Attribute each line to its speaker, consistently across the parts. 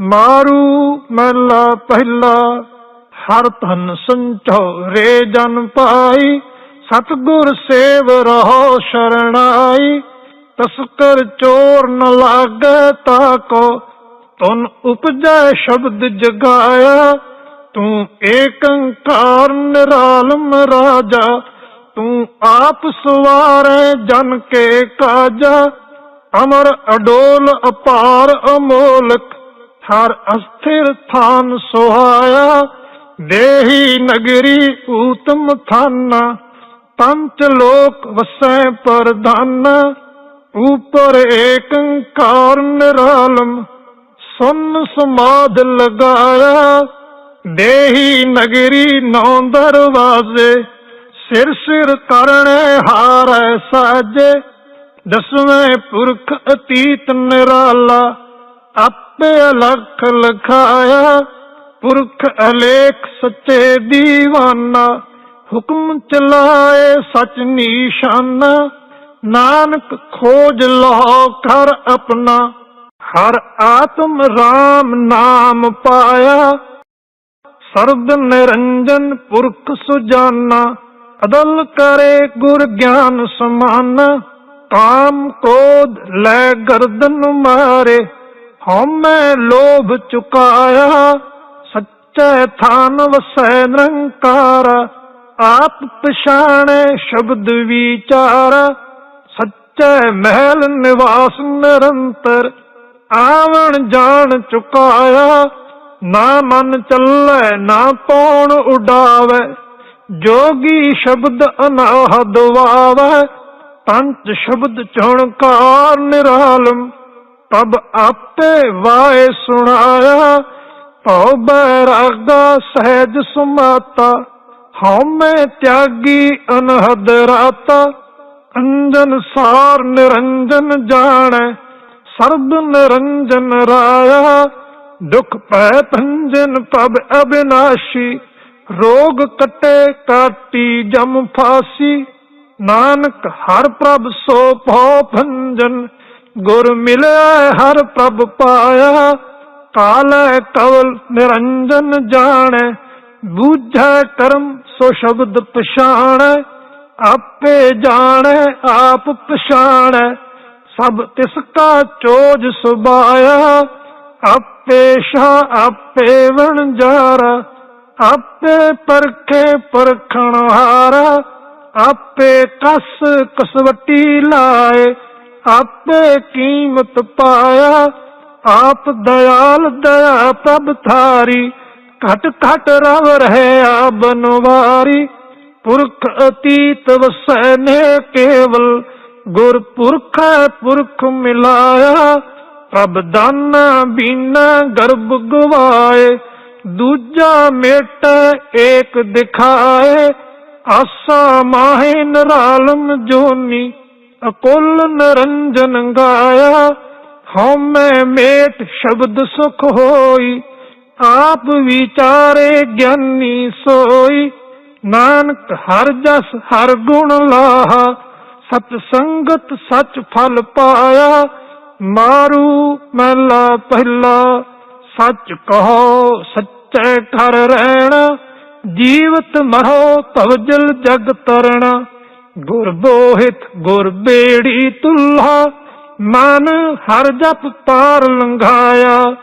Speaker 1: ਮਾਰੂ ਮਹਿਲਾ ਪਹਿਲਾ, ਹਰ ਧਨ ਸੰਚੋਰੇ ਜਨ ਪਾਈ, ਸਤਗੁਰ ਸੇਵ ਰਹੋ ਸ਼ਰਣਾਈ, ਤਸਕਰ ਚੋਰ ਨ ਲਾਗੇ ਤਾਕੋ ਤੁਨ ਉਪਜੈ ਸ਼ਬਦ ਜਗਾਇਆ, ਤੂੰ ਏਕੰਕਾਰ ਨਿਰਾਲਮ ਰਾਜਾ, ਤੂੰ ਆਪ ਸਵਾਰੇ ਜਨ ਕੇ ਕਾਜਾ, ਅਮਰ ਅਡੋਲ ਅਪਾਰ ਅਮੋਲਕ ਹਰ ਅਸਥਿਰ ਥਾਨ ਸੁਹਾਇਆ, ਦੇਹੀ ਨਗਰੀ ਊਤਮ ਥਾਨਾ ਪੰਚ ਲੋਕ ਵਸੈ ਪਰਧਾਨਾ, ਉਪਰ ਏਕੰਕਾਰ ਨਿਰਾਲਮ, ਸੁਨ ਸਮਾਧ ਲਗਾਇਆ, ਦੇਹੀ ਨਗਰੀ ਨੌ ਦਰਵਾਜ਼ੇ, ਸਿਰ ਸਿਰ ਕਰਣੇ ਹਾਰੈ ਸਾਜੇ, ਦਸਵੇਂ ਪੁਰਖ ਅਤੀਤ ਨਿਰਾਲਾ ਆਪੇ ਅਲਖ ਲਖਾਇਆ, ਪੁਰਖ ਅਲੇਖ ਸੱਚੇ ਦੀਵਾਨਾ। ਹੁਕਮ ਚਲਾਏ ਸਚ ਨੀਸ਼ਾਨਾ, ਨਾਨਕ ਖੋਜ ਲੋ ਕਰ ਆਪਣਾ। ਹਰ ਆਤਮ ਰਾਮ ਨਾਮ ਪਾਇਆ, ਸਰਬ ਨਿਰੰਜਨ ਪੁਰਖ ਸੁਜਾਨਾ। ਅਦਲ ਕਰੇ ਗੁਰ ਗਿਆਨ ਸਮਾਨ, ਕਾਮ ਕੋਦ ਲੈ ਗਰਦਨ ਮਾਰੇ। ਹਉਮੈ ਲੋਭ ਚੁਕਾਇਆ, ਸੱਚੇ ਥਾਨ ਵਸੈ ਨਿਰੰਕਾਰ, ਆਪ ਪਛਾਣੇ ਸ਼ਬਦ ਵਿਚਾਰ, ਸੱਚੇ ਮਹਿਲ ਨਿਵਾਸ ਨਿਰੰਤਰ, ਆਵਣ ਜਾਣ ਚੁਕਾਇਆ, ਨਾ ਮਨ ਚੱਲੈ, ਨਾ ਪੌਣ ਉਡਾਵੇ, ਜੋਗੀ ਸ਼ਬਦ ਅਨਾਹਦ ਵਾਵੇ ਪੰਚ ਸ਼ਬਦ ਚੁਣਕਾਰ ਨਿਰਾਲਮ। ਤਬ ਆਪੇ ਵਾਏ ਸੁਣਾਇਆ, ਭਉ ਬੈਰਾਗਾ ਸਹਿਜ ਸੁਮਾਤਾ ਹਉਮੈ ਤਿਆਗੀ ਅਨਹਦ ਰਾਤਾ, ਅੰਜਨ ਸਾਰ ਨਿਰੰਜਨ ਜਾਣੈ, ਸਰਬ ਨਿਰੰਜਨ ਰਾਇਆ, ਦੁਖ ਪੈ ਭੰਜਨ ਪਬ ਅਬਿਨਾਸ਼ੀ, ਰੋਗ ਕਟੇ ਕਾਟੀ ਜਮ ਫਾਸੀ, ਨਾਨਕ ਹਰ ਪ੍ਰਭ ਸੋ ਭਉ ਭੰਜਨ ਗੁਰ ਮਿਲਿਆ ਹਰ ਪ੍ਰਭ ਪਾਇਆ। ਕਾਲੈ ਕਵਲ ਨਿਰੰਜਨ ਜਾਣੈ, ਬੂਝੈ ਕਰਮ ਸੋ ਸ਼ਬਦ ਪਛਾਣੈ, ਆਪੇ ਜਾਣੈ, ਆਪ ਪਛਾਣੈ, ਸਭ ਤਿਸ ਕਾ ਚੋਜ ਸੁਬਾਇਆ ਆਪੇ ਸ਼ਾ, ਆਪੇ ਵਣਜਾਰਾ ਆਪੇ ਪਰਖੇ ਪਰਖਣ ਹਾਰਾ, ਆਪੇ ਕਸ ਕਸਵਟੀ ਲਾਏ। ਆਪੇ ਕੀਮਤ ਪਾਇਆ, ਆਪ ਦਇਆਲ ਦਇਆ ਪ੍ਰਭ ਥਾਰੀ, ਘਟ ਘਟ ਰਵ ਰਹਿਆ ਬਨਵਾਰੀ। ਪੁਰਖ ਅਤੀਤ ਵਸੈ ਨੇ ਕੇਵਲ ਗੁਰ ਪੁਰਖ ਪੁਰਖ ਮਿਲਾਇਆ। ਪ੍ਰਭ ਦਾਨਾ ਬੀਨਾ ਗਰਭ ਗਵਾਏ, ਦੂਜਾ ਮੇਟ ਏਕ ਦਿਖਾਏ। ਆਸਾ ਮਾਹੇ ਨਰਾਲਮ ਜੋਨੀ ਅਕੁਲ ਨਰੰਜਨ ਗਾਇਆ ਹਉਮੈ ਮੇਟ ਸ਼ਬਦ ਸੁਖ ਹੋਈ, ਆਪ ਵਿਚਾਰੇ ਗਿਆਨੀ ਸੋਈ। ਨਾਨਕ ਹਰ ਜਸ ਹਰ ਗੁਣ ਲਾਹਾ, ਸਤ ਸੰਗਤ ਸਚ ਫਲ ਪਾਇਆ। ਮਾਰੂ ਮਹਿਲਾ ਪਹਿਲਾ, ਸੱਚ ਕਹੋ ਸੱਚੇ ਘਰ ਰਹਿਣਾ, ਜੀਵਤ ਮਰੋ ਭਵਜਲ ਜਗ ਤਰਣਾ। ਗੁਰਬੋਹਿਤ ਗੁਰਬੇੜੀ ਗੁਰ ਮਨ ਹਰ ਜਪ ਪਾਰ ਲੰਘਾਇਆ।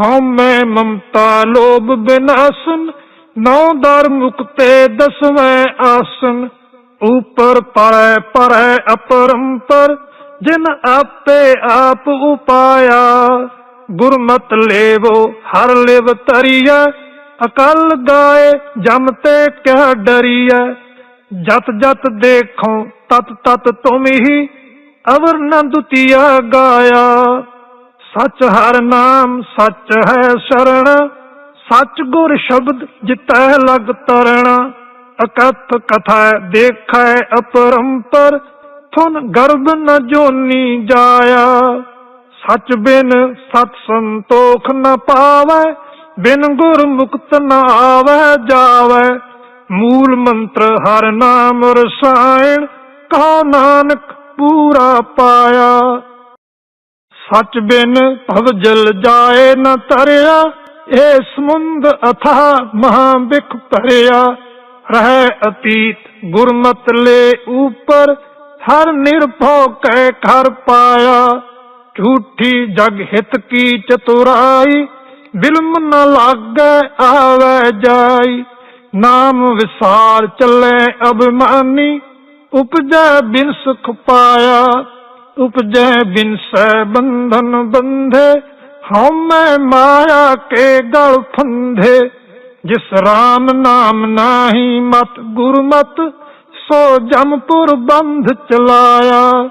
Speaker 1: ਹਉਮੈ ਮਮਤਾ ਲੋਭ ਬਿਨਾਸਨ, ਨੌ ਦਰ ਮੁਕਤੇ ਦਸਵੇਂ ਆਸਨ। ਉਪਰ ਪਰੈ ਪਰੈ ਅਪਰੰਪਰ, ਜਿਨ ਆਪੇ ਆਪ ਉਪਾਇਆ। ਗੁਰਮਤ ਲੇਵੋ, ਹਰ ਲਿਵ ਤਰੀਐ, ਅਕਲ ਗਾਏ, ਜਮ ਤੇ ਕਿਆ ਡਰੀਐ। ਜਤ ਜਤ ਦੇਖੋ, ਤਤ ਤਤ ਤੁਮ ਹੀ ਅਵਰ ਨ ਦੁਤੀਆ ਗਾਇਆ। ਸਚ ਹਰ ਨਾਮ, ਸਚ ਹੈ ਸ਼ਰਣ ਸਚ ਗੁਰ ਸ਼ਬਦ ਜਿਤੈ ਲਗ ਤਰਣਾ। ਅਕਥ ਕਥਾ ਦੇਖੈ ਅਪਰੰਪਰ, ਥੁਨ ਗਰਭ ਨ ਜੋਨੀ ਜਾਇਆ। ਸਚ ਬਿਨ ਸਤ ਸੰਤੋਖ ਨ ਪਾਵੈ, ਬਿਨ ਗੁਰ ਮੁਕਤ ਨ ਆਵੈ, ਜਾਵੈ। ਮੂਲ ਮੰਤਰ ਹਰ ਨਾਮ ਰਸਾਇਣ ਕਹੋ ਨਾਨਕ ਪੂਰਾ ਪਾਇਆ। ਸੱਚ ਬਿਨ ਭਵ ਜਲ ਜਾਏ ਨ ਤਰਿਆ ਇਹ ਸਮੁੰਦ ਅਥਾ ਮਹਾ ਬਿਖ ਭਰਿਆ। ਰਹਿ ਅਤੀਤ ਗੁਰਮਤ ਲੈ ਉਪਰ, ਹਰ ਨਿਰਭਉ ਕੈ ਘਰ ਪਾਇਆ। ਝੂਠੀ ਜਗ ਹਿਤ ਕੀ ਚਤੁਰਾਈ, ਬਿਲਮ ਨ ਲਾਗੈ ਆਵੈ ਜਾਈ। ਨਾਮ ਵਿਸਾਰ ਚੱਲੇ ਅਭਿਮਾਨੀ, ਉਪਜੈ ਬਿਨ ਸੁਖ ਪਾਇਆ, ਉਪਜੈ ਬਿਨ ਸੈ ਬੰਧਨ ਬੰਧੇ ਹਉਮੈ ਮਾਇਆ ਕੇ ਗਲ ਫੰਧੇ, ਜਿਸ ਰਾਮ ਨਾਮ ਨਾਹੀ ਮਤ ਗੁਰਮਤ, ਸੋ ਜਮਪੁਰ ਬੰਧ ਚਲਾਇਆ।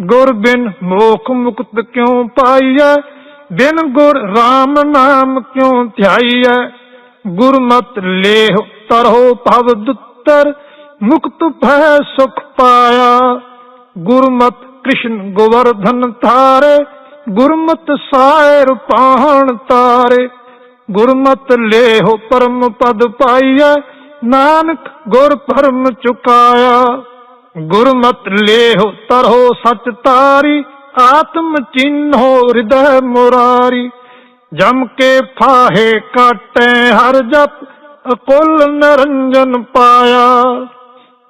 Speaker 1: ਗੁਰ ਬਿਨ ਮੋਖ ਮੁਕਤ ਕਿਉ ਪਾਈਐ? ਬਿਨ ਗੁਰ RAM ਨਾਮ ਕਿਉ ਧਿਆਈਐ? ਗੁਰਮਤ ਲੇਹ ਤਰਹੁ ਭਵ ਦੁੱਤਰ, ਮੁਕਤ ਭੈ ਸੁਖ ਪਾਇਆ। ਗੁਰਮਤ ਕ੍ਰਿਸ਼ਨ ਗੋਵਰਧਨ ਧਾਰੇ, ਗੁਰਮਤ ਸਾਇਰ ਪਾਹਣ ਤਾਰੇ। ਗੁਰਮਤ ਲੇਹੁ ਪਰਮ ਪਦ ਪਾਈਐ, ਨਾਨਕ ਗੁਰ ਪਰਮ ਚੁਕਾਇਆ। ਗੁਰਮਤ ਲੇਹੁ ਤਰਹੁ ਸਚ ਤਾਰੀ, ਆਤਮ ਚਿੰਨ੍ਹੋ ਹਿਰਦੈ ਮੁਰਾਰੀ। ਜਮ ਕੇ ਫਾਹੇ ਕਾਟੇ, ਹਰ ਜਪ ਅਕੁਲ ਨਰੰਜਨ ਪਾਇਆ।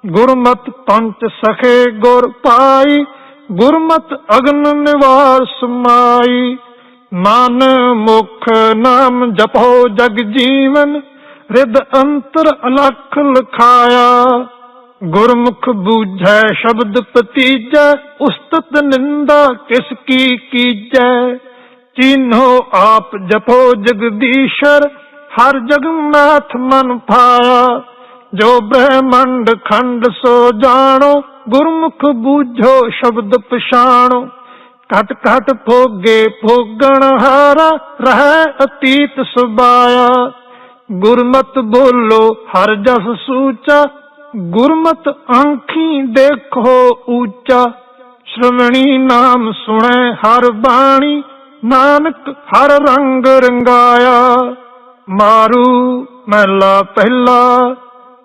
Speaker 1: ਗੁਰਮਤ ਪੰਚ ਸਖੇ ਗੁਰ ਪਾਈ, ਗੁਰਮਤ ਅਗਨ ਨਿਵਾਰ ਸਮਾਈ ਮਨ ਮੁਖ ਨਾਮ ਜਪੋ ਜਗ ਜੀਵਨ ਰਿਦ ਅੰਤਰ ਅਲਖ ਲਖਾਇਆ। ਗੁਰਮੁਖ ਬੂਝੈ ਸ਼ਬਦ ਪਤੀਜੈ ਉਸਤਤ ਨਿੰਦਾ ਕਿਸ ਕੀ ਕੀਜੈ। ਚੀਨੋ ਆਪ ਜਪੋ ਜਗਦੀਸ਼ਰ, ਹਰ ਜਗਨਾਥ ਮਨ ਪਾਇਆ। ਜੋ ਬ੍ਰਹਮੰਡ ਖੰਡ ਸੋ ਜਾਣੋ, ਗੁਰਮੁਖ ਬੂਝੋ ਸ਼ਬਦ ਪਛਾਣੋ। ਘਟ ਘਟ ਭੋਗੇ ਭੋਗਣ ਹਾਰਾ, ਰਹਿ ਅਤੀਤ ਸੁਬਾਇਆ। ਗੁਰਮਤ ਬੋਲੋ, ਹਰ ਜਸ ਸੂਚਾ, ਗੁਰਮਤ ਆਂਖੀ ਦੇਖੋ ਉੱਚਾ ਸ਼੍ਰਵਣੀ ਨਾਮ ਸੁਣੈ ਹਰ ਬਾਣੀ ਨਾਨਕ ਹਰ ਰੰਗ ਰੰਗਾਇਆ, ਮਾਰੂ ਮਹਿਲਾ ਪਹਿਲਾ।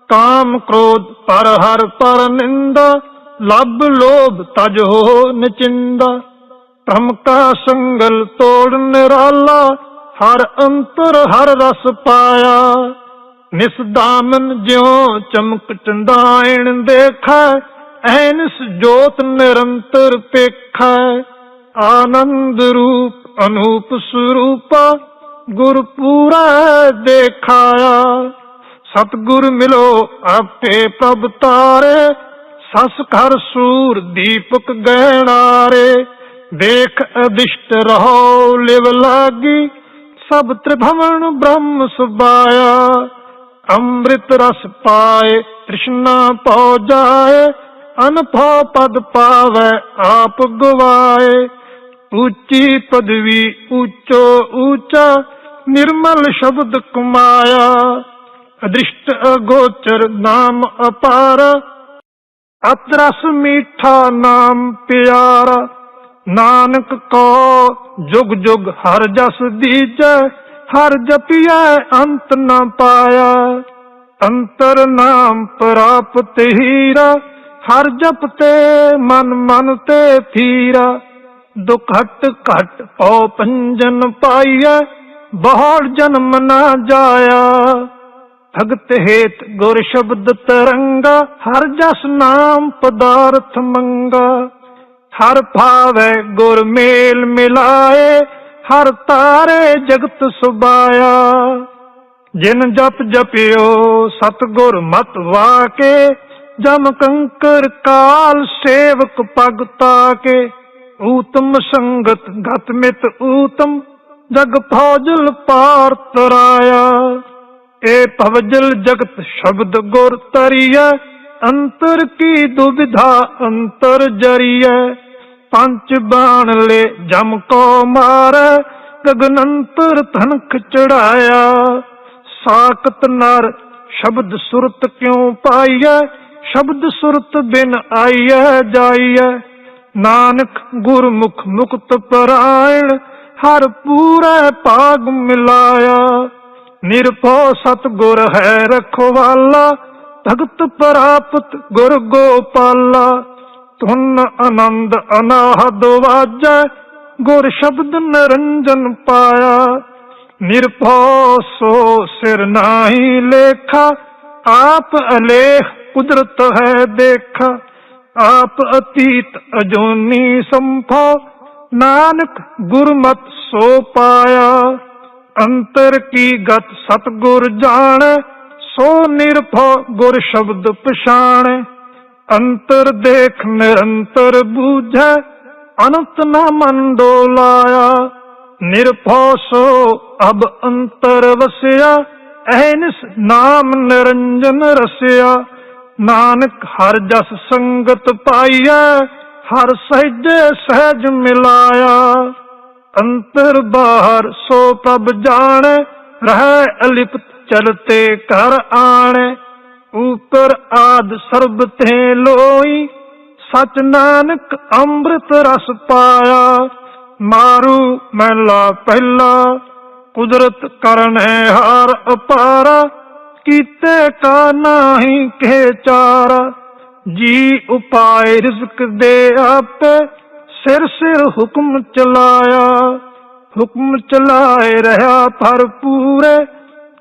Speaker 1: ਕਾਮ ਕ੍ਰੋਧ ਪਰ ਹਰ ਪਰ ਨਿੰਦਾ, ਲੱਭ ਲੋਭ ਤਜ ਹੋ ਨਚਿੰਦਾ। ਭ੍ਰਮ ਕਾ ਸੰਗਲ ਤੋੜ ਨਿਰਾਲਾ, ਹਰ ਅੰਤਰ ਹਰ ਰਸ ਪਾਇਆ। ਨਿਸਦਾਮਨ ਜਿਉ ਚਮਕ ਚੰਦਾਇਣ ਦੇਖੈ, ਐਨਸ ਜੋਤ ਨਿਰੰਤਰ ਪੇਖੈ। ਆਨੰਦ ਰੂਪ ਅਨੂਪ ਸਰੂਪਾ ਗੁਰ ਪੂਰਾ ਦੇਖਾਇਆ। ਸਤਗੁਰ ਮਿਲੋ ਆਪੇ ਪ੍ਰਭ ਤਾਰੇ, ਸਸ ਘਰ ਸੂਰ ਦੀਪਕ ਗਹਿਣਾਰੇ। ਦੇਖ ਅਦਿਸ਼ਟ ਰਹੋ ਲਿਵ ਲਾਗੀ, ਸਭ ਤ੍ਰਿਭਵਨ ਬ੍ਰਹਮ ਸੁਬਾਇਆ ਅੰਮ੍ਰਿਤ ਰਸ ਪਾਏ, ਤ੍ਰਿਸ਼ਨਾ ਪਉ ਜਾਏ ਅਨਭਉ ਪਦ ਪਾਵੈ, ਆਪ ਗਵਾਏ। ਉੱਚੀ ਪਦਵੀ ਉੱਚੋ ਉੱਚਾ ਨਿਰਮਲ ਸ਼ਬਦ ਕਮਾਇਆ। ਅਦ੍ਰਿਸ਼ਟ ਅਗੋਚਰ ਨਾਮ ਅਪਾਰ। ਅਤਰਸ ਮੀਠਾ ਨਾਮ ਪਿਆਰਾ। ਨਾਨਕ ਕੋ ਜੁਗ ਜੁਗ ਹਰ ਜਸ ਦੀਜੈ, ਹਰ ਜਪੀਐ ਅੰਤ ਨ ਪਾਇਆ। ਅੰਤਰ ਨਾਮ ਪ੍ਰਾਪਤ ਹੀਰਾ, ਹਰ ਜਪ ਤੇ ਮਨ ਮਨ ਤੇ ਥੀਰਾ। ਦੁਖ ਹਟ ਘਟ ਪਉ ਪੰਜਨ ਪਾਈਐ ਬਹੁੜ ਜਨਮ ਨਾ ਜਾਇਆ। ਭਗਤ ਹੇਤ ਗੁਰ ਸ਼ਬਦ ਤਰੰਗਾ, ਹਰ ਜਸ ਨਾਮ ਪਦਾਰਥ ਮੰਗਾ। ਹਰ ਭਾਵੇ ਗੁਰ ਮੇਲ ਮਿਲਾਏ, ਹਰ ਤਾਰੇ ਜਗਤ ਸੁਬਾਇਆ। ਜਿਨ ਜਪ ਜਪਿਓ ਸਤਗੁਰ ਮਤ ਵਾਕੇ, ਜਮ ਕੰਕਰ ਕਾਲ ਸੇਵਕ ਪਗਤਾ ਕੇ ਊਤਮ ਸੰਗਤ ਗਤ ਮਿਤ ਊਤਮ, ਜਗ ਫੌਜਲ ਪਾਰ ਤਰਾਇਆ। ਏ ਭਵਜਲ ਜਗਤ ਸ਼ਬਦ ਗੁਰ ਤਰੀਐ ਅੰਤਰ ਕੀ ਦੁਬਿਧਾ ਅੰਤਰ ਜਰੀਐ। ਪੰਜ ਬਾਣ ਲੈ ਜਮ ਕੋ ਮਾਰੈ, ਗਗਨੰਤਰ ਧਨਕ ਚੜਾਇਆ। ਸਾਕਤ ਨਰ ਸ਼ਬਦ ਸੁਰਤ ਕਿਉ ਪਾਈਐ, ਸ਼ਬਦ ਸੁਰਤ ਬਿਨ ਆਈਐ ਜਾਈਐ। ਨਾਨਕ ਗੁਰਮੁਖ ਮੁਕਤ ਪਰਾਇਣ, ਹਰ ਪੂਰੇ ਪਾਗ ਮਿਲਾਇਆ। ਨਿਰਭਉ ਸਤਗੁਰ ਹੈ ਰਖਵਾਲਾ, ਭਗਤ ਪ੍ਰਾਪਤ ਗੁਰ ਗੋਪਾਲਾ। ਤੁਨ ਆਨੰਦ ਅਨਾਹਦ ਵਾਜੈ, ਗੁਰ ਸ਼ਬਦ ਨਿਰੰਜਨ ਪਾਇਆ। ਨਿਰਭਉ ਸੋ ਸਿਰ ਨਾਹੀ ਲੇਖਾ, ਆਪ ਅਲੇਖ ਕੁਦਰਤ ਹੈ ਦੇਖਾ। ਆਪ ਅਤੀਤ ਅਜੋਨੀ ਸੰਭੋ, ਨਾਨਕ ਗੁਰਮਤ ਸੋ ਪਾਇਆ। ਅੰਤਰ ਕੀ ਗਤ ਸਤਗੁਰ ਜਾਣੈ, ਸੋ ਨਿਰਭਉ ਗੁਰ ਸ਼ਬਦ ਪਛਾਣੈ। ਅੰਤਰ ਦੇਖ ਨਿਰੰਤਰ ਬੂਝੈ, ਅਨੰਤ ਨਾ ਮਨ ਡੋਲਾਇਆ ਨਿਰਭਉ ਸੋ ਅਬ ਅੰਤਰ ਵਸਿਆ, ਐਨਿਸ ਨਾਮ ਨਿਰੰਜਨ ਰਸਿਆ। ਨਾਨਕ ਹਰ ਜਸ ਸੰਗਤ ਪਾਈਐ, ਹਰ ਸਹਿਜੇ ਸਹਿਜ ਮਿਲਾਇਆ। ਅੰਤਰ ਬਾਹਰ ਸੋ ਪ੍ਰਭ ਜਾਣੈ, ਰਹਿ ਅਲਿਪਤ ਚਲਤੇ ਘਰ ਆਣੈ। ਉਪਰ ਆਦ ਸਰਬ ਤੇ ਲੋਈ, ਸਚ ਨਾਨਕ ਅੰਮ੍ਰਿਤ ਰਸ ਪਾਇਆ। ਮਾਰੂ ਮਹਿਲਾ ਪਹਿਲਾ, ਕੁਦਰਤ ਕਰਨ ਹੈ ਹਾਰ ਅਪਾਰਾ ਕੀਤੇ ਕਾ ਨਾਹੀ ਕੇ ਚਾਰਾ, ਜੀ ਉਪਾਏ ਰਿਜ਼ਕ ਦੇ ਆਪੇ ਸਿਰ ਸਿਰ ਹੁਕਮ ਚਲਾਇਆ। ਹੁਕਮ ਚਲਾਏ ਰਹਾ ਭਰਪੂਰੇ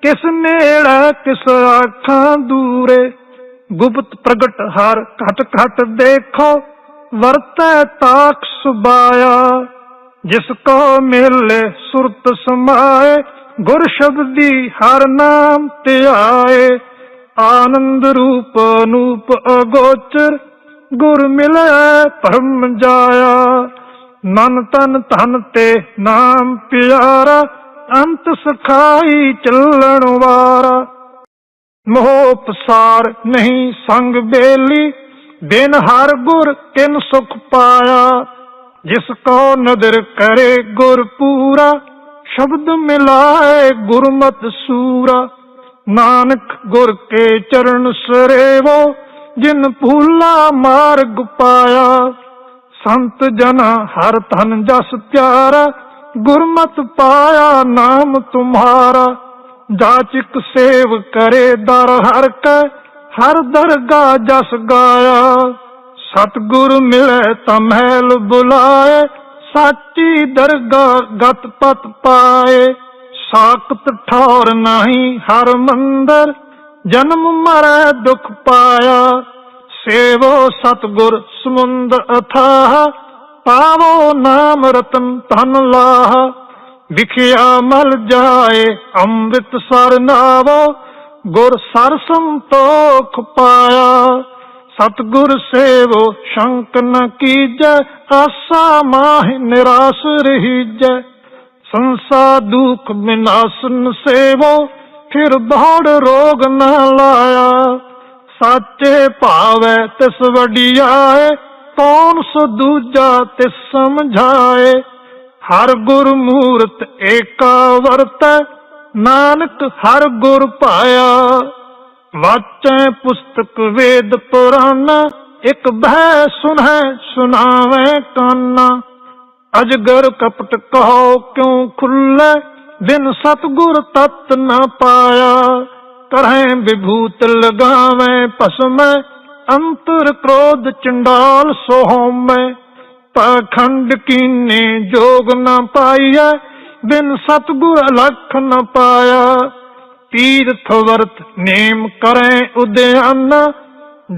Speaker 1: ਕਿਸ ਨੇੜੇ ਕਿਸ ਆਖਾਂ ਦੂਰੇ। ਗੁਪਤ ਪ੍ਰਗਟ ਹਰ ਘਟ ਘਟ ਦੇਖੋ, ਵਰਤੈ ਤਾਕ ਸੁਬਾਇਆ ਜਿਸ ਕੋ ਮਿਲੇ ਸੁਰਤ ਸਮਾਏ ਗੁਰ ਸ਼ਬਦੀ ਹਰ ਨਾਮ ਧਿਆਏ ਆਨੰਦ ਰੂਪ ਅਨੂਪ ਅਗੋਚਰ, ਗੁਰ ਮਿਲੈ ਪਰਮ ਜਾਇਆ। ਮਨ ਤਨ ਧਨ ਤੇ ਨਾਮ ਪਿਆਰਾ, ਅੰਤ ਸਖਾਈ ਚੱਲਣ ਵਾਰਾ। ਮੋਹ ਪਸਾਰ ਨਹੀਂ ਸੰਗ ਬੇਲੀ, ਬਿਨ ਹਰ ਗੁਰ ਕਿਨ ਸੁਖ ਪਾਇਆ। ਜਿਸ ਕੋ ਨਦਰ ਕਰੇ ਗੁਰ ਪੂਰਾ ਸ਼ਬਦ ਮਿਲਾਏ ਗੁਰਮਤ ਸੂਰਾ। ਨਾਨਕ ਗੁਰ ਕੇ ਚਰਨ ਸਰੇਵੋ, ਜਿਨ ਭੂਲਾ ਮਾਰਗ ਪਾਇਆ। ਸੰਤ ਜਨਾ ਹਰ ਧਨ ਜਸ ਪਿਆਰਾ ਗੁਰਮਤ ਪਾਇਆ ਨਾਮ ਤੁਮਾਰਾ। ਜਾਚਕ ਸੇਵ ਕਰੇ ਦਰ ਹਰ ਕੈ, ਹਰ ਦਰਗਾ ਜਸ ਗਾਇਆ। ਸਤਗੁਰ ਮਿਲੇ ਤਾਂ ਬੁਲਾਏ ਸਾਚੀ ਦਰਗਾ ਗਤ ਪਤ ਪਾਏ, ਸਾਖਤ ਠੌਰ ਨਹੀਂ ਹਰ ਮੰਦਰ, ਜਨਮ ਮਰੈ ਦੁਖ ਪਾਇਆ। ਸੇਵੋ ਸਤਗੁਰ ਸਮੁੰਦ ਅਥਾਹ, ਪਾਵੋ ਨਾਮ ਰਤਨ ਧਨ ਲਾਹ। ਵਿਖਿਆ ਮਲ ਜਾਏ ਅੰਮ੍ਰਿਤ ਸਰ ਨਾਵੋ, ਗੁਰ ਸਰ ਸੰਤੋਖ ਪਾਇਆ। ਸਤਗੁਰ ਸੇਵੋ, ਸ਼ੰਕ ਨ ਕੀਜੈ, ਆਸਾ ਮਾਹਿ ਨਿਰਾਸ ਰਹੀਜੈ। ਸੰਸਾ ਦੁਖ ਵਿਨਾਸ਼ਨ ਸੇਵੋ, ਫਿਰ ਬਾੜ ਰੋਗ ਨ ਲਾਇਆ। ਸਾਚੇ ਭਾਵੈ ਤਿਸ ਵਡਿਆਏ, ਕੌਣ ਸੋ ਦੂਜਾ ਤਿਸ ਸਮਝਾਏ। ਹਰ ਗੁਰ ਮੂਰਤ ਏਕਾ ਵਰਤੈ, ਨਾਨਕ ਹਰ ਗੁਰ ਪਾਇਆ। ਵਾਚੈ ਪੁਸਤਕ ਵੇਦ ਪੁਰਾਨ ਇਕ ਬਹਿ ਸੁਨਹਿ ਸੁਨਾਵੇ ਕਾਨਾ। ਅਜਗਰ ਕਪਟ ਕਹੋ ਕਿਉ ਖੁੱਲੇ ਬਿਨ ਸਤਗੁਰ ਤਤ ਨਾ ਪਾਇਆ। ਕਰਹਿ ਵਿਭੂਤ ਲਗਾਵੇਂ ਭਸਮੈ, ਅੰਤਰ ਕ੍ਰੋਧ ਚੰਡਾਲ ਸੋਹਮੈ। ਪਖੰਡ ਕੀਨੇ ਜੋਗ ਨ ਪਾਈਐ, ਬਿਨ ਸਤਗੁਰ ਲਖ ਨ ਪਾਇਆ। ਤੀਰਥ ਵਰਤ ਨੇਮ ਕਰੈ ਉਦਿਆਨ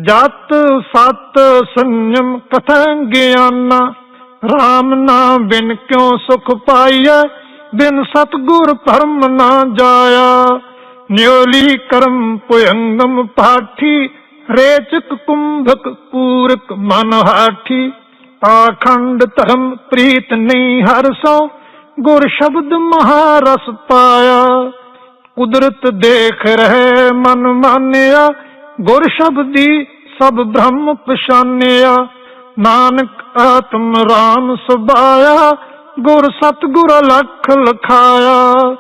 Speaker 1: ਜਤ ਸਤ ਸੰਯਮ ਕਥੰ ਗਿਆਨ। RAM ਨਾਮ ਬਿਨ ਕਿਉ ਸੁਖ ਪਾਈਐ, ਬਿਨ ਸਤਗੁਰ ਪਰਮ ਨਾ ਜਾਇਆ। ਨਿਉਲੀ ਕਰਮ ਪੁਯੰਗਮ ਪਾਠੀ, ਰੇਚਕ ਕੁੰਭਕ ਪੂਰਕ ਮਨ ਹਾਠੀ। ਪਾਖੰਡ ਧਰਮ ਪ੍ਰੀਤ ਨਹੀਂ ਹਰਸੋ ਗੁਰ ਸ਼ਬਦ ਮਹਾਰਸ ਪਾਇਆ। ਕੁਦਰਤ ਦੇਖ ਰਹੇ ਮਨ ਮਾਨਿਆ, ਗੁਰ ਸ਼ਬਦੀ ਸਭ ਬ੍ਰਹਮ ਪਛਾਨਿਆ। ਨਾਨਕ ਆਤਮ ਰਾਮ ਸੁਭਾਇਆ, ਗੁਰ ਸਤਗੁਰ ਲਖ ਲਖਾਇਆ।